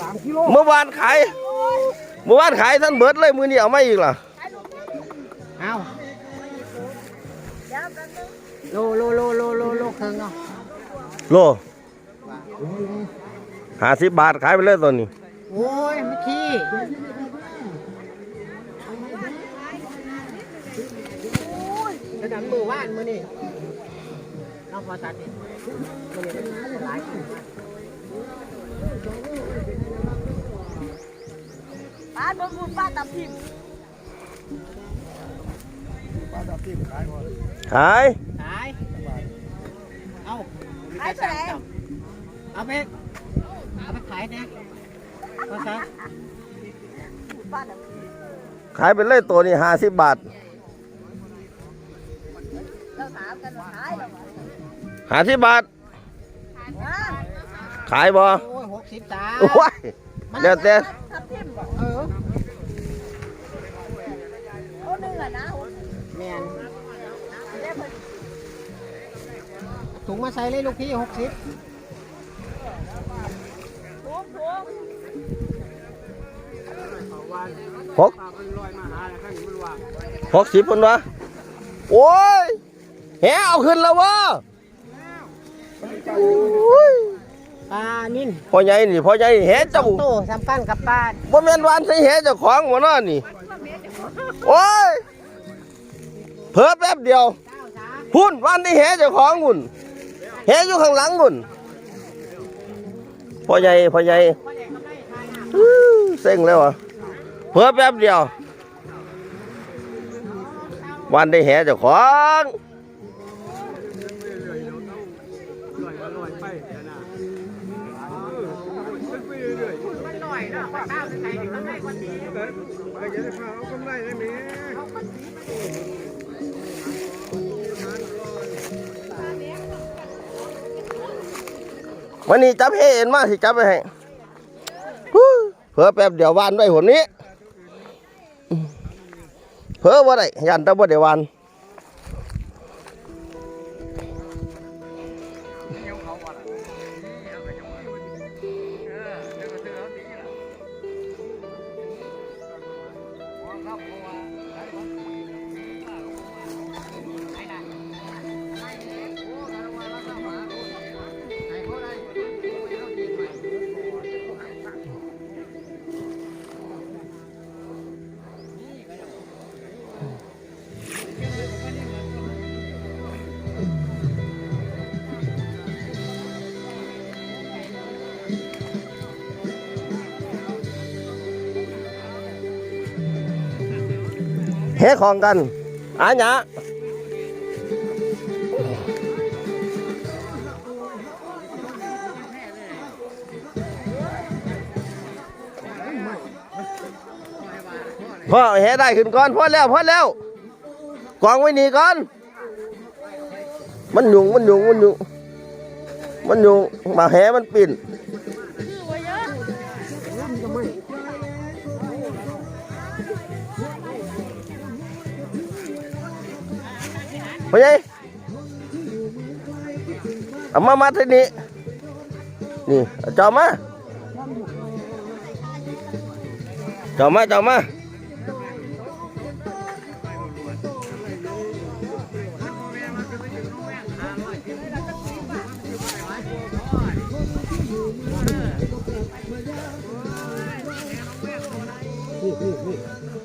สามกิโลเมื่อวานขายเมื่อวานขายท่านเบิดเลยมือนี้เอาไม่อีกล่ะเอาโลโลโลโลโลโลครึ่งเนาะโลห้าสิบบาทขายไปเลยตัวนี้โอ้ยไม่ขี้กระดันมือว่านมือนี่น้องพอตัดนี่มือนี่มันหลาย โดนบุญป้าตับทิมขายขายเอายขายเท่าไหร่เอาไปเอาไปขายนะพอตัดป้าตับทิมขายไปเลยตัวนี้ห้าสิบบาทห้าสิบบาท ขายบ่หกสิบตาโอ้ยเดี๋ยวแต่ ถุงมาใส่เลยลูกพี่หกสิบทุกทุกหกหกสิบคนวะโอ้ยแหเอาขึ้นแล้ววะโอ้ยปลานิ่นพ่อใหญ่นี่พ่อใหญ่แหเจ้าโตสามปั้นกับปลาบ่แม่นวานใส่แหเจ้าของบ่เนาะนี่โอ้ยเพิ่แป๊บเดียวเจ้าจ้าหุ่นวันที่แหเจ้าของหุ่น แหอยู่ข้างหลังหุ่นพ่อใหญ่พ่อใหญ่พ่อใหญ่เขาได้ทายนะอื้อเซ็งแล้วอะเพิ่อแป๊บเดียว วันได้แห่เจ้าของมันหน่อยเนาะปลาเต้าใส่เขาได้คนดี วันนี้จับเห็นมาสิจับไปให้เพิ่อแป๊บเดี๋ยววานไว้หนนี้เพิ่บ่ได้ยันตะบ่ได้วานเฮ ของกันอาหยะพ่อเฮได้ขึ้นก่อนพ่อแล้วพ่อแล้วกองไว้นี่ก่อน มันยุงมันยุงมันยุงมันยุงมาแหมันปิ่น พ่อใหญ่เอามามาที่นี่นี่เอาจอมมาจอมมาจอมมาเ